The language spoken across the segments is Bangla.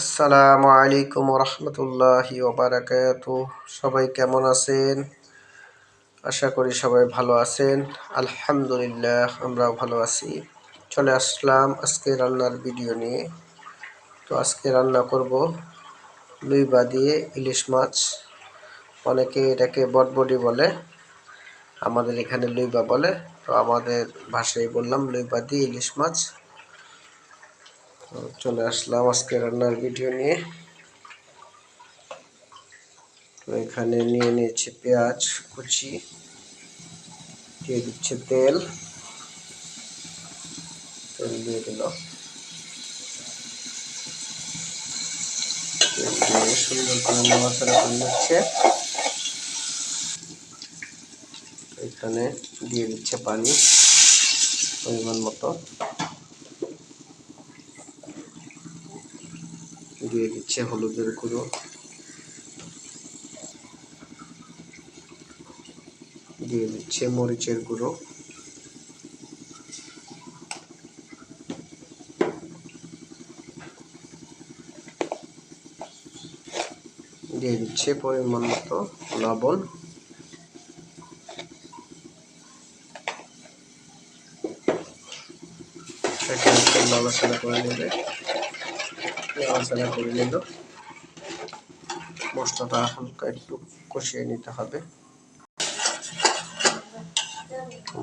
আসসালামু আলাইকুম রহমতুল্লাহি ওবারাকাত সবাই কেমন আছেন? আশা করি সবাই ভালো আছেন। আলহামদুলিল্লাহ, আমরাও ভালো আছি। চলে আসলাম আজকে রান্নার ভিডিও নিয়ে। তো আজকে রান্না করব লুইবা দিয়ে ইলিশ মাছ। অনেকে এটাকে বটবডি বলে, আমাদের এখানে লুইবা বলে। তো আমাদের ভাষায় বললাম লুইবা দিয়ে ইলিশ মাছ। চলে আসলাম আজকে রান্নার ভিডিও নিয়ে। তো এখানে নিয়ে নিয়েছি পেঁয়াজ, কুচি, দিয়ে দিচ্ছে তেল। তেল দিয়ে দিল। সুন্দর করে নাড়াচাড়া করে এখানে দিয়ে দিচ্ছে পানি, পরিমাণ মতো। দিয়ে দিচ্ছে হলুদের গুঁড়ো। দিয়ে দিচ্ছে মরিচের গুঁড়ো। দিয়ে দিচ্ছে পরিমাণ মতো লবণ। নাড়াচাড়া করে নেবে। করে নিল মশলাটা হালকা একটু কষিয়ে নিতে হবে।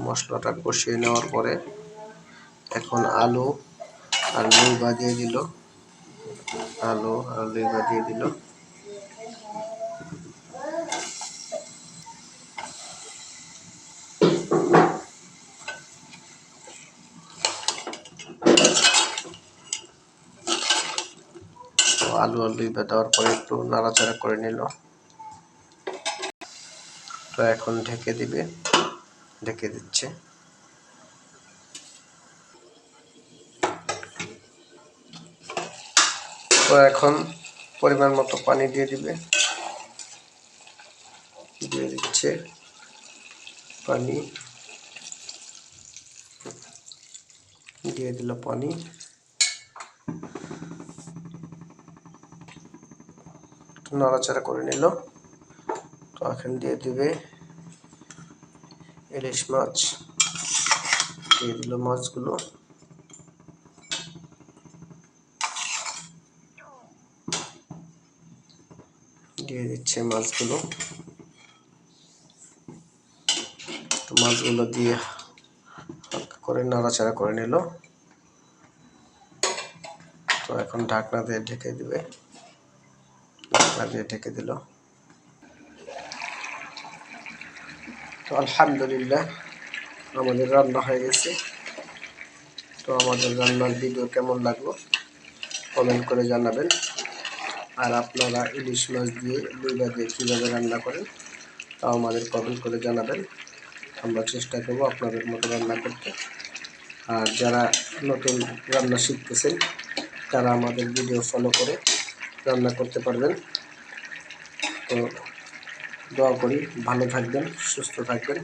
মশলাটা কষিয়ে নেওয়ার পরে এখন আলু আর লুইবা বাজিয়ে দিল। আলু আর লুইবা বাজিয়ে দিল। আলু আলু দেওয়ার পরে একটু নাড়াচাড়া করে নিল। তো এখন ঢেকে দিবে, ঢেকে দিচ্ছে। তো এখন পরিমাণ মতো পানি দিয়ে দিবে। দিয়ে দিচ্ছে পানি। দিয়ে দিল পানি। নাড়াচাড়া করে নিল। তো এখন দিয়ে দিবে ইলিশ মাছ। দিয়ে দিল মাছগুলো। দিয়ে দিচ্ছে মাছগুলো। তো মাছগুলো দিয়ে হালকা করে নাড়াচাড়া করে নিল। তো এখন ঢাকনা দিয়ে ঢেকে দিবে। দিয়ে ঢেকে দিল। তো আলহামদুলিল্লাহ, আমাদের রান্না হয়ে গেছে। তো আমাদের রান্নার ভিডিও কেমন লাগল কমেন্ট করে জানাবেন। আর আপনারা ইলিশ মাছ দিয়ে দুইবা দিয়ে কীভাবে রান্না করেন, তাও আমাদের কমেন্ট করে জানাবেন। আমরা চেষ্টা করব আপনাদের মতো রান্না করতে। আর যারা নতুন রান্না শিখতেছেন, তারা আমাদের ভিডিও ফলো করে রান্না করতে পারবেন। তো দোয়া করি ভালো থাকবেন সুস্থ থাকবেন।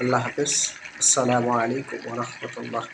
আল্লাহ হাফেজ। আসসালামু আলাইকুম রহমতুল্লাহ।